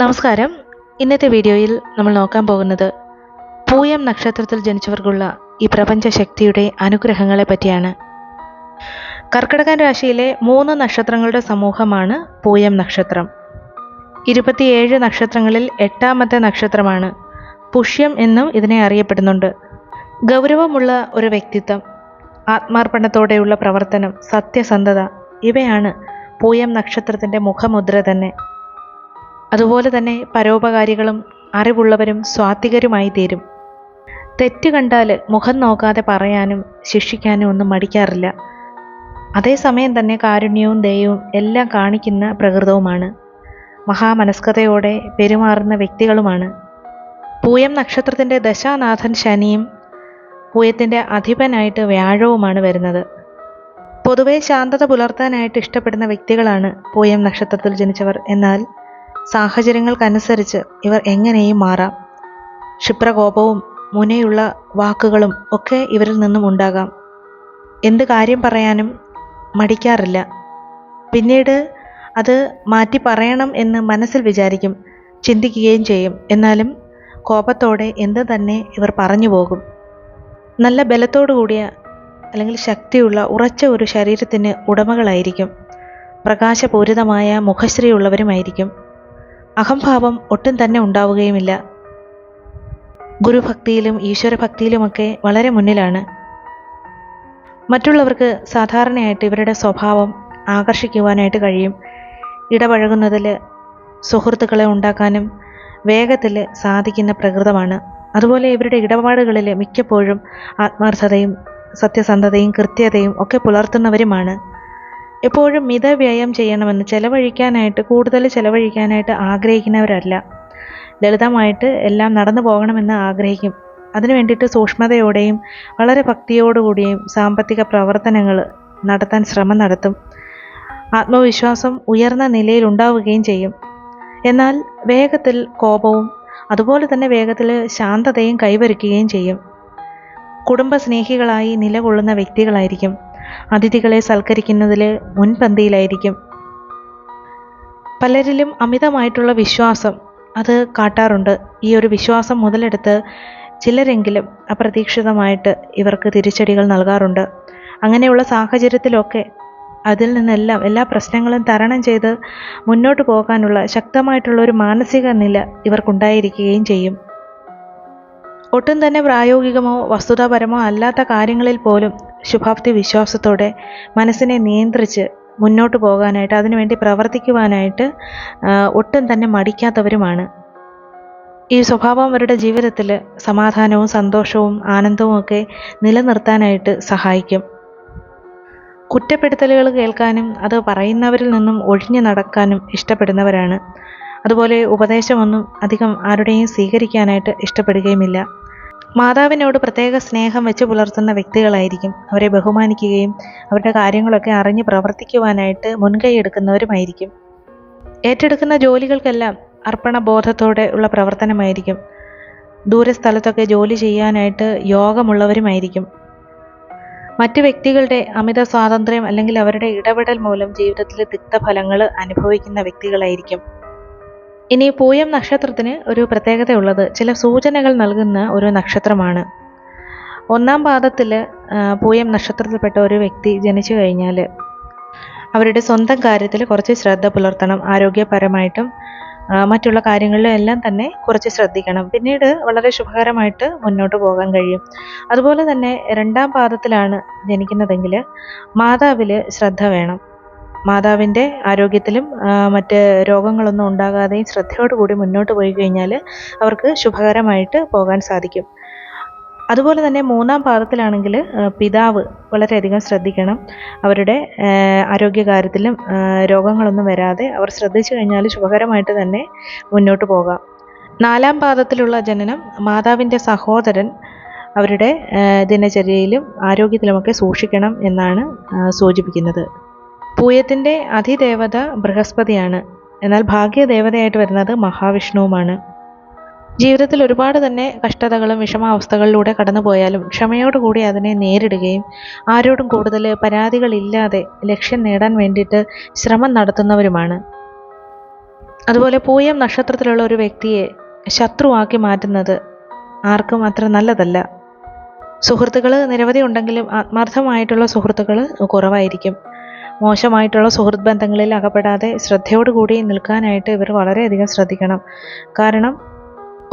നമസ്കാരം. ഇന്നത്തെ വീഡിയോയിൽ നമ്മൾ നോക്കാൻ പോകുന്നത് പൂയം നക്ഷത്രത്തിൽ ജനിച്ചവർക്കുള്ള ഈ പ്രപഞ്ച ശക്തിയുടെ അനുഗ്രഹങ്ങളെ പറ്റിയാണ്. കർക്കിടകൻ രാശിയിലെ മൂന്ന് നക്ഷത്രങ്ങളുടെ സമൂഹമാണ് പൂയം നക്ഷത്രം. ഇരുപത്തിയേഴ് നക്ഷത്രങ്ങളിൽ എട്ടാമത്തെ നക്ഷത്രമാണ് പുഷ്യം എന്നും ഇതിനെ അറിയപ്പെടുന്നുണ്ട്. ഗൗരവമുള്ള ഒരു വ്യക്തിത്വം ആത്മാർപ്പണത്തോടെയുള്ള പ്രവർത്തനം സത്യസന്ധത ഇവയാണ് പൂയം നക്ഷത്രത്തിന്റെ മുഖമുദ്ര തന്നെ. അതുപോലെ തന്നെ പരോപകാരികളും അറിവുള്ളവരും സ്വാത്വികരുമായി തീരും. തെറ്റ് കണ്ടാൽ മുഖം നോക്കാതെ പറയാനും ശിക്ഷിക്കാനും ഒന്നും മടിക്കാറില്ല. അതേസമയം തന്നെ കാരുണ്യവും ദയവും എല്ലാം കാണിക്കുന്ന പ്രകൃതവുമാണ്. മഹാമനസ്കതയോടെ പെരുമാറുന്ന വ്യക്തികളുമാണ്. പൂയം നക്ഷത്രത്തിന്റെ ദശാനാഥൻ ശനിയും പൂയത്തിന്റെ അധിപനായിട്ട് വ്യാഴവുമാണ് വരുന്നത്. പൊതുവേ ശാന്തത പുലർത്താനായിട്ട് ഇഷ്ടപ്പെടുന്ന വ്യക്തികളാണ് പൂയം നക്ഷത്രത്തിൽ ജനിച്ചവർ. എന്നാൽ സാഹചര്യങ്ങൾക്കനുസരിച്ച് ഇവർ എങ്ങനെയും മാറാം. ക്ഷിപ്രകോപവും മുനയുള്ള വാക്കുകളും ഒക്കെ ഇവരിൽ നിന്നും ഉണ്ടാകാം. എന്ത് കാര്യം പറയാനും മടിക്കാറില്ല. പിന്നീട് അത് മാറ്റി പറയണം എന്ന് മനസ്സിൽ വിചാരിക്കും ചിന്തിക്കുകയും ചെയ്യും. എന്നാലും കോപത്തോടെ എന്ത് തന്നെ ഇവർ പറഞ്ഞു പോകും. നല്ല ബലത്തോടു കൂടിയ അല്ലെങ്കിൽ ശക്തിയുള്ള ഉറച്ച ഒരു ശരീരത്തിന് ഉടമകളായിരിക്കും. പ്രകാശപൂരിതമായ മുഖശ്രീയുള്ളവരുമായിരിക്കും അഹംഭാവം ഒട്ടും തന്നെ ഉണ്ടാവുകയുമില്ല. ഗുരുഭക്തിയിലും ഈശ്വരഭക്തിയിലുമൊക്കെ വളരെ മുന്നിലാണ്. മറ്റുള്ളവർക്ക് സാധാരണയായിട്ട് ഇവരുടെ സ്വഭാവം ആകർഷിക്കുവാനായിട്ട് കഴിയും. ഇടപഴകുന്നതിൽ സുഹൃത്തുക്കളെ ഉണ്ടാക്കാനും വേഗത്തിൽ സാധിക്കുന്ന പ്രകൃതമാണ്. അതുപോലെ ഇവരുടെ ഇടപാടുകളിൽ മിക്കപ്പോഴും ആത്മാർത്ഥതയും സത്യസന്ധതയും കൃത്യതയും ഒക്കെ പുലർത്തുന്നവരുമാണ്. എപ്പോഴും മിതവ്യയം ചെയ്യണമെന്ന് ചെലവഴിക്കാനായിട്ട് കൂടുതൽ ചെലവഴിക്കാനായിട്ട് ആഗ്രഹിക്കുന്നവരല്ല. ലളിതമായിട്ട് എല്ലാം നടന്നു പോകണമെന്ന് ആഗ്രഹിക്കും. അതിനു വേണ്ടിയിട്ട് സൂക്ഷ്മതയോടെയും വളരെ ഭക്തിയോടുകൂടിയും സാമ്പത്തിക പ്രവർത്തനങ്ങൾ നടത്താൻ ശ്രമം നടത്തും. ആത്മവിശ്വാസം ഉയർന്ന നിലയിൽ ഉണ്ടാവുകയും ചെയ്യും. എന്നാൽ വേഗത്തിൽ കോപവും അതുപോലെ തന്നെ വേഗത്തിൽ ശാന്തതയും കൈവരിക്കുകയും ചെയ്യും. കുടുംബസ്നേഹികളായി നിലകൊള്ളുന്ന വ്യക്തികളായിരിക്കും. അതിഥികളെ സൽക്കരിക്കുന്നതിൽ മുൻപന്തിയിലായിരിക്കും. പലരിലും അമിതമായിട്ടുള്ള വിശ്വാസം അത് കാട്ടാറുണ്ട്. ഈ ഒരു വിശ്വാസം മുതലെടുത്ത് ചിലരെങ്കിലും അപ്രതീക്ഷിതമായിട്ട് ഇവർക്ക് തിരിച്ചടികൾ നൽകാറുണ്ട്. അങ്ങനെയുള്ള സാഹചര്യത്തിലൊക്കെ അതിൽ നിന്നെല്ലാം എല്ലാ പ്രശ്നങ്ങളും തരണം ചെയ്ത് മുന്നോട്ട് പോകാനുള്ള ശക്തമായിട്ടുള്ള ഒരു മാനസിക നില ഇവർക്കുണ്ടായിരിക്കുകയും ചെയ്യും. ഒട്ടും തന്നെ പ്രായോഗികമോ വസ്തുതാപരമോ അല്ലാത്ത കാര്യങ്ങളിൽ പോലും ശുഭാപ്തി വിശ്വാസത്തോടെ മനസ്സിനെ നിയന്ത്രിച്ച് മുന്നോട്ട് പോകാനായിട്ട് അതിനുവേണ്ടി പ്രവർത്തിക്കുവാനായിട്ട് ഒട്ടും തന്നെ മടിക്കാത്തവരുമാണ്. ഈ സ്വഭാവം അവരുടെ ജീവിതത്തിൽ സമാധാനവും സന്തോഷവും ആനന്ദവും ഒക്കെ നിലനിർത്താനായിട്ട് സഹായിക്കും. കുറ്റപ്പെടുത്തലുകൾ കേൾക്കാനും അത് പറയുന്നവരിൽ നിന്നും ഒഴിഞ്ഞു നടക്കാനും ഇഷ്ടപ്പെടുന്നവരാണ്. അതുപോലെ ഉപദേശമൊന്നും അധികം ആരുടെയും സ്വീകരിക്കാനായിട്ട് ഇഷ്ടപ്പെടുകയുമില്ല. മാതാവിനോട് പ്രത്യേക സ്നേഹം വെച്ച് പുലർത്തുന്ന വ്യക്തികളായിരിക്കും. അവരെ ബഹുമാനിക്കുകയും അവരുടെ കാര്യങ്ങളൊക്കെ അറിഞ്ഞ് പ്രവർത്തിക്കുവാനായിട്ട് മുൻകൈ എടുക്കുന്നവരുമായിരിക്കും. ഏറ്റെടുക്കുന്ന ജോലികൾക്കെല്ലാം അർപ്പണബോധത്തോടെ ഉള്ള പ്രവർത്തനമായിരിക്കും. ദൂരസ്ഥലത്തൊക്കെ ജോലി ചെയ്യാനായിട്ട് യോഗമുള്ളവരുമായിരിക്കും. മറ്റു വ്യക്തികളുടെ അമിത സ്വാതന്ത്ര്യം അല്ലെങ്കിൽ അവരുടെ ഇടപെടൽ മൂലം ജീവിതത്തിലെ തിക്തഫലങ്ങൾ അനുഭവിക്കുന്ന വ്യക്തികളായിരിക്കും. ഇനി പൂയം നക്ഷത്രത്തിന് ഒരു പ്രത്യേകതയുള്ളത് ചില സൂചനകൾ നൽകുന്ന ഒരു നക്ഷത്രമാണ്. ഒന്നാം പാദത്തിൽ പൂയം നക്ഷത്രത്തിൽപ്പെട്ട ഒരു വ്യക്തി ജനിച്ചു കഴിഞ്ഞാൽ അവരുടെ സ്വന്തം കാര്യത്തിൽ കുറച്ച് ശ്രദ്ധ പുലർത്തണം ആരോഗ്യപരമായിട്ടും മറ്റുള്ള കാര്യങ്ങളിലും എല്ലാം തന്നെ കുറച്ച് ശ്രദ്ധിക്കണം. പിന്നീട് വളരെ ശുഭകരമായിട്ട് മുന്നോട്ട് പോകാൻ കഴിയും. അതുപോലെ തന്നെ രണ്ടാം പാദത്തിലാണ് ജനിക്കുന്നതെങ്കിൽ മാതാവിൽ ശ്രദ്ധ വേണം. മാതാവിന്റെ ആരോഗ്യത്തിലും മറ്റ് രോഗങ്ങളൊന്നും ഉണ്ടാകാതെയും ശ്രദ്ധയോടുകൂടി മുന്നോട്ട് പോയി കഴിഞ്ഞാൽ അവർക്ക് ശുഭകരമായിട്ട് പോകാൻ സാധിക്കും. അതുപോലെ തന്നെ മൂന്നാം പാദത്തിലാണെങ്കിൽ പിതാവ് വളരെയധികം ശ്രദ്ധിക്കണം. അവരുടെ ആരോഗ്യകാര്യത്തിലും രോഗങ്ങളൊന്നും വരാതെ അവർ ശ്രദ്ധിച്ചു കഴിഞ്ഞാൽ ശുഭകരമായിട്ട് തന്നെ മുന്നോട്ട് പോകാം. നാലാം പാദത്തിലുള്ള ജനനം മാതാവിന്റെ സഹോദരൻ അവരുടെ ദിനചര്യയിലും ആരോഗ്യത്തിലുമൊക്കെ സൂക്ഷിക്കണം എന്നാണ് സൂചിപ്പിക്കുന്നത്. പൂയത്തിന്റെ അതിദേവത ബൃഹസ്പതിയാണ്. എന്നാൽ ഭാഗ്യദേവതയായിട്ട് വരുന്നത് മഹാവിഷ്ണുവുമാണ്. ജീവിതത്തിൽ ഒരുപാട് തന്നെ കഷ്ടതകളും വിഷമാവസ്ഥകളിലൂടെ കടന്നുപോയാലും ക്ഷമയോടുകൂടി അതിനെ നേരിടുകയും ആരോടും കൂടുതൽ പരാതികളില്ലാതെ ലക്ഷ്യം നേടാൻ വേണ്ടിയിട്ട് ശ്രമം നടത്തുന്നവരുമാണ്. അതുപോലെ പൂയം നക്ഷത്രത്തിലുള്ള ഒരു വ്യക്തിയെ ശത്രുവാക്കി മാറ്റുന്നത് ആർക്കും അത്ര നല്ലതല്ല. സുഹൃത്തുക്കൾ നിരവധി ഉണ്ടെങ്കിലും ആത്മാർത്ഥമായിട്ടുള്ള സുഹൃത്തുക്കൾ കുറവായിരിക്കും. മോശമായിട്ടുള്ള സുഹൃത്ത് ബന്ധങ്ങളിൽ അകപ്പെടാതെ ശ്രദ്ധയോടുകൂടി നിൽക്കാനായിട്ട് ഇവർ വളരെയധികം ശ്രദ്ധിക്കണം. കാരണം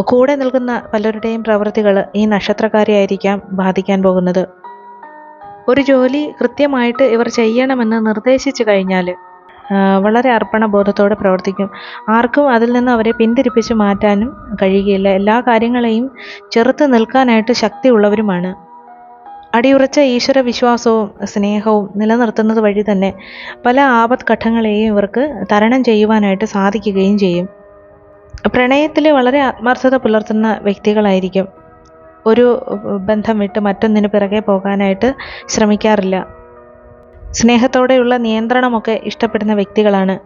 കൂടെ നിൽക്കുന്ന പലരുടെയും പ്രവൃത്തികൾ ഈ നക്ഷത്രക്കാരെയായിരിക്കാം ബാധിക്കാൻ പോകുന്നത്. ഒരു ജോലി കൃത്യമായിട്ട് ഇവർ ചെയ്യണമെന്ന് നിർദ്ദേശിച്ചു കഴിഞ്ഞാൽ വളരെ അർപ്പണബോധത്തോടെ പ്രവർത്തിക്കും. ആർക്കും അതിൽ നിന്ന് അവരെ പിന്തിരിപ്പിച്ച് മാറ്റാനും കഴിയുകയില്ല. എല്ലാ കാര്യങ്ങളെയും ചെറുത്ത് നിൽക്കാനായിട്ട് ശക്തിയുള്ളവരുമാണ്. അടിയുറച്ച ഈശ്വര വിശ്വാസവും സ്നേഹവും നിലനിർത്തുന്നത് വഴി തന്നെ പല ആപത് ഘട്ടങ്ങളെയും ഇവർക്ക് തരണം ചെയ്യുവാനായിട്ട് സാധിക്കുകയും ചെയ്യും. പ്രണയത്തിൽ വളരെ ആത്മാർത്ഥത പുലർത്തുന്ന വ്യക്തികളായിരിക്കും. ഒരു ബന്ധം വിട്ട് മറ്റൊന്നിന് പിറകെ പോകാനായിട്ട് ശ്രമിക്കാറില്ല. സ്നേഹത്തോടെയുള്ള നിയന്ത്രണമൊക്കെ ഇഷ്ടപ്പെടുന്ന വ്യക്തികളാണ്.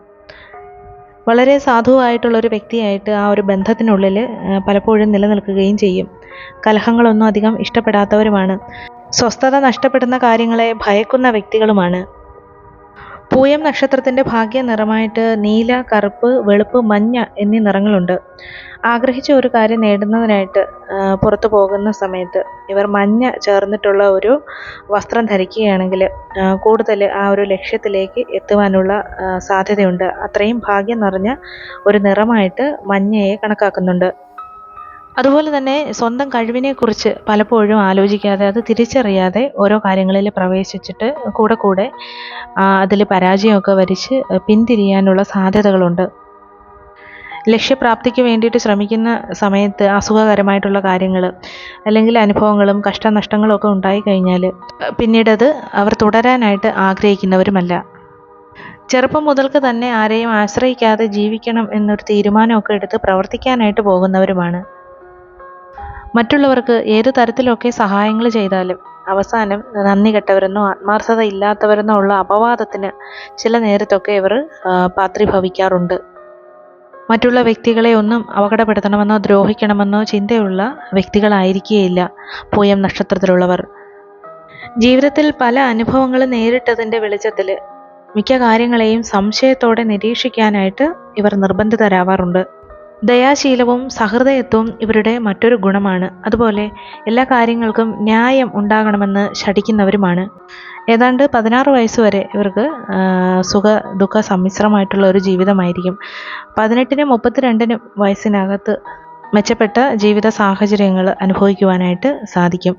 വളരെ സാധുവായിട്ടുള്ള ഒരു വ്യക്തിയായിട്ട് ആ ഒരു ബന്ധത്തിനുള്ളിൽ പലപ്പോഴും നിലനിൽക്കുകയും ചെയ്യും. കലഹങ്ങളൊന്നും അധികം ഇഷ്ടപ്പെടാത്തവരുമാണ്. സ്വസ്ഥത നഷ്ടപ്പെടുന്ന കാര്യങ്ങളെ ഭയക്കുന്ന വ്യക്തികളുമാണ്. പൂയം നക്ഷത്രത്തിന്റെ ഭാഗ്യ നിറമായിട്ട് നീല കറുപ്പ് വെളുപ്പ് മഞ്ഞ എന്നീ നിറങ്ങളുണ്ട്. ആഗ്രഹിച്ച ഒരു കാര്യം നേടുന്നതിനായിട്ട് പുറത്തു പോകുന്ന സമയത്ത് ഇവർ മഞ്ഞ ചേർന്നിട്ടുള്ള ഒരു വസ്ത്രം ധരിക്കുകയാണെങ്കിൽ കൂടുതൽ ആ ഒരു ലക്ഷ്യത്തിലേക്ക് എത്തുവാനുള്ള സാധ്യതയുണ്ട്. അത്രയും ഭാഗ്യം നിറഞ്ഞ ഒരു നിറമായിട്ട് മഞ്ഞയെ കണക്കാക്കുന്നുണ്ട്. അതുപോലെ തന്നെ സ്വന്തം കഴിവിനെക്കുറിച്ച് പലപ്പോഴും ആലോചിക്കാതെ അത് തിരിച്ചറിയാതെ ഓരോ കാര്യങ്ങളിൽ പ്രവേശിച്ചിട്ട് കൂടെ കൂടെ അതിൽ പരാജയമൊക്കെ വരിച്ച് പിന്തിരിയാനുള്ള സാധ്യതകളുണ്ട്. ലക്ഷ്യപ്രാപ്തിക്ക് വേണ്ടിയിട്ട് ശ്രമിക്കുന്ന സമയത്ത് അസുഖകരമായിട്ടുള്ള കാര്യങ്ങൾ അല്ലെങ്കിൽ അനുഭവങ്ങളും കഷ്ടനഷ്ടങ്ങളും ഒക്കെ ഉണ്ടായി കഴിഞ്ഞാൽ പിന്നീടത് അവർ തുടരാനായിട്ട് ആഗ്രഹിക്കുന്നവരുമല്ല. ചെറുപ്പം മുതൽക്ക് തന്നെ ആരെയും ആശ്രയിക്കാതെ ജീവിക്കണം എന്നൊരു തീരുമാനമൊക്കെ എടുത്ത് പ്രവർത്തിക്കാനായിട്ട് പോകുന്നവരുമാണ്. മറ്റുള്ളവർക്ക് ഏത് തരത്തിലൊക്കെ സഹായങ്ങൾ ചെയ്താലും അവസാനം നന്ദി കെട്ടവരെന്നോ ആത്മാർത്ഥത ഇല്ലാത്തവരെന്നോ ഉള്ള അപവാദത്തിന് ചില നേരത്തൊക്കെ ഇവർ പാത്രീഭവിക്കാറുണ്ട്. മറ്റുള്ള വ്യക്തികളെ ഒന്നും അപകടപ്പെടുത്തണമെന്നോ ദ്രോഹിക്കണമെന്നോ ചിന്തയുള്ള വ്യക്തികളായിരിക്കുകയില്ല പൂയം നക്ഷത്രത്തിലുള്ളവർ. ജീവിതത്തിൽ പല അനുഭവങ്ങളും നേരിട്ടതിന്റെ വെളിച്ചത്തിൽ മിക്ക കാര്യങ്ങളെയും സംശയത്തോടെ നിരീക്ഷിക്കാനായിട്ട് ഇവർ നിർബന്ധിതരാവാറുണ്ട്. ദയാശീലവും സഹൃദയത്വവും ഇവരുടെ മറ്റൊരു ഗുണമാണ്. അതുപോലെ എല്ലാ കാര്യങ്ങൾക്കും ന്യായം ഉണ്ടാകണമെന്ന് ശഠിക്കുന്നവരുമാണ്. ഏതാണ്ട് പതിനാറ് വയസ്സ് വരെ ഇവർക്ക് സുഖ ദുഃഖ സമ്മിശ്രമായിട്ടുള്ള ഒരു ജീവിതമായിരിക്കും. പതിനെട്ടിനും മുപ്പത്തിരണ്ടിനും വയസ്സിനകത്ത് മെച്ചപ്പെട്ട ജീവിത സാഹചര്യങ്ങൾ അനുഭവിക്കുവാനായിട്ട് സാധിക്കും.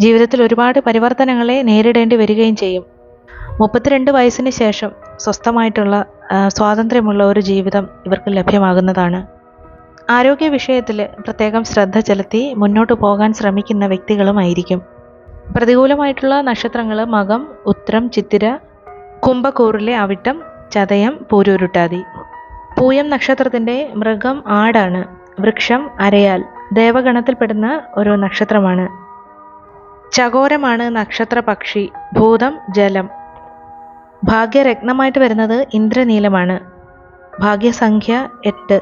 ജീവിതത്തിൽ ഒരുപാട് പരിവർത്തനങ്ങളെ നേരിടേണ്ടി വരികയും ചെയ്യും. മുപ്പത്തിരണ്ട് വയസ്സിന് ശേഷം സ്വസ്ഥമായിട്ടുള്ള സ്വാതന്ത്ര്യമുള്ള ഒരു ജീവിതം ഇവർക്ക് ലഭ്യമാകുന്നതാണ്. ആരോഗ്യ വിഷയത്തിൽ പ്രത്യേകം ശ്രദ്ധ ചെലുത്തി മുന്നോട്ട് പോകാൻ ശ്രമിക്കുന്ന വ്യക്തികളുമായിരിക്കും പ്രതികൂലമായിട്ടുള്ള നക്ഷത്രങ്ങൾ മകം ഉത്രം ചിത്തിര കുംഭക്കൂറിലെ അവിട്ടം ചതയം പൂരൂരുട്ടാതി. പൂയം നക്ഷത്രത്തിന്റെ മൃഗം ആടാണ്. വൃക്ഷം അരയാൽ. ദേവഗണത്തിൽപ്പെടുന്ന ഒരു നക്ഷത്രമാണ്. ചകോരമാണ് നക്ഷത്ര പക്ഷി ഭൂതം ജലം. ഭാഗ്യരത്നമായിട്ട് വരുന്നത് ഇന്ദ്രനീലമാണ്. ഭാഗ്യസംഖ്യ എട്ട്.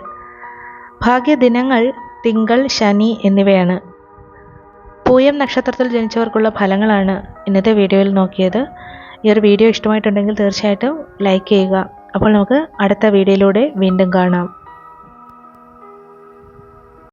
ഭാഗ്യദിനങ്ങൾ തിങ്കൾ ശനി എന്നിവയാണ്. പൂയം നക്ഷത്രത്തിൽ ജനിച്ചവർക്കുള്ള ഫലങ്ങളാണ് ഇന്നത്തെ വീഡിയോയിൽ നോക്കിയത്. ഈ ഒരു വീഡിയോ ഇഷ്ടമായിട്ടുണ്ടെങ്കിൽ തീർച്ചയായിട്ടും ലൈക്ക് ചെയ്യുക. അപ്പോൾ നമുക്ക് അടുത്ത വീഡിയോയിലൂടെ വീണ്ടും കാണാം.